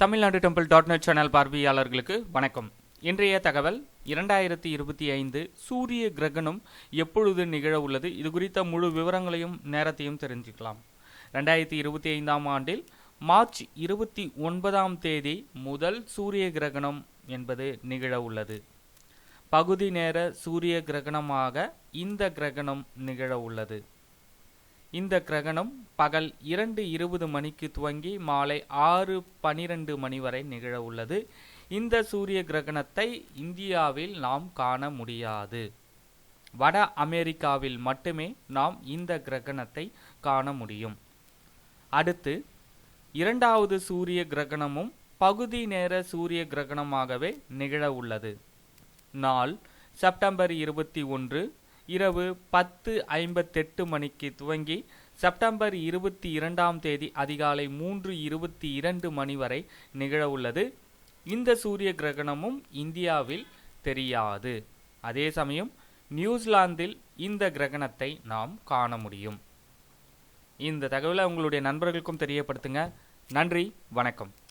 Tamil Nadu temple dot net channel பார்வையாளர்களுக்கு வணக்கம். இன்றைய தகவல் இரண்டாயிரத்தி இருபத்தி ஐந்து சூரிய கிரகணம் எப்பொழுது நிகழ உள்ளது? இது குறித்த முழு விவரங்களையும் நேரத்தையும் தெரிஞ்சுக்கலாம். ரெண்டாயிரத்தி இருபத்தி ஐந்தாம் ஆண்டில் மார்ச் இருபத்தி ஒன்பதாம் தேதி முதல் சூரிய கிரகணம் என்பது நிகழ உள்ளது. பகுதி நேர சூரிய கிரகணமாக இந்த கிரகணம் நிகழ உள்ளது. இந்த கிரகணம் பகல் இரண்டு இருபது மணிக்கு துவங்கி மாலை ஆறு பனிரெண்டு மணி வரை நிகழ உள்ளது. இந்த சூரிய கிரகணத்தை இந்தியாவில் நாம் காண முடியாது. வட அமெரிக்காவில் மட்டுமே நாம் இந்த கிரகணத்தை காண முடியும். அடுத்து இரண்டாவது சூரிய கிரகணமும் பகுதி நேர சூரிய கிரகணமாகவே நிகழ உள்ளது. நாள் செப்டம்பர் இருபத்தி ஒன்று இரவு பத்து ஐம்பத்தெட்டு மணிக்கு துவங்கி செப்டம்பர் இருபத்தி இரண்டாம் தேதி அதிகாலை மூன்று இருபத்தி இரண்டு மணி வரை நிகழவுள்ளது இந்த சூரிய கிரகணமும் இந்தியாவில் தெரியாது. அதே சமயம் நியூசிலாந்தில் இந்த கிரகணத்தை நாம் காண முடியும். இந்த தகவலை உங்களுடைய நண்பர்களுக்கும் தெரியப்படுத்துங்க. நன்றி வணக்கம்.